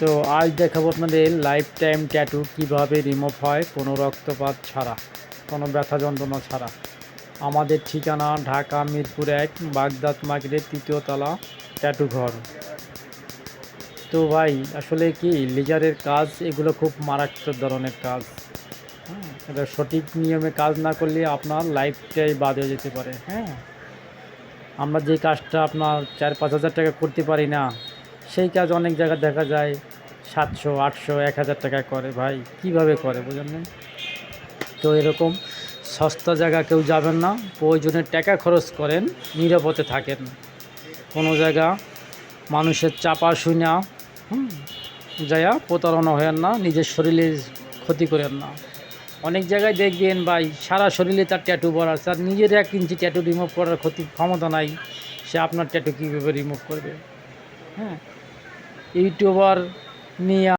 তো আজ দেখাবো আপনাদের লাইফ টাইম ট্যাটু কীভাবে রিমুভ হয়, কোনো রক্তপাত ছাড়া, কোনো ব্যথা যন্ত্রণা ছাড়া। আমাদের ঠিকানা ঢাকা মিরপুর এক, বাগদাদ মার্কেটের তৃতীয় তলা ট্যাটু ঘর। তো ভাই, আসলে কি লেজারের কাজ, এগুলো খুব মারাত্মক ধরনের কাজ। হ্যাঁ এটা সঠিক নিয়মে কাজ না করলে আপনার লাইফটাই বাদ হয়ে যেতে পারে। হ্যাঁ আমরা যে কাজটা আপনার চার পাঁচ হাজার টাকা করতে পারি না, সেই কাজ অনেক জায়গায় দেখা যায়। সাতশো, আটশো, এক হাজার টাকা করে। ভাই, কীভাবে করে বুঝলেন না? তো এরকম সস্তা জায়গা কেউ যাবেন না প্রয়োজনে টাকা খরচ করেন, নিরাপদে থাকেন। কোনো জায়গা মানুষের চাপা শুনা হুম যায়া প্রতারণা হয়েন না, নিজের শরীরে ক্ষতি করেন না। অনেক জায়গায় দেখবেন, ভাই, সারা শরীরে তার ট্যাটু বড় আছে, আর নিজের এক ইঞ্চি ট্যাটু রিমুভ করার ক্ষতি ক্ষমতা নাই, সে আপনার ট্যাটু কীভাবে রিমুভ করবে? হ্যাঁ ইউটিউবার Mia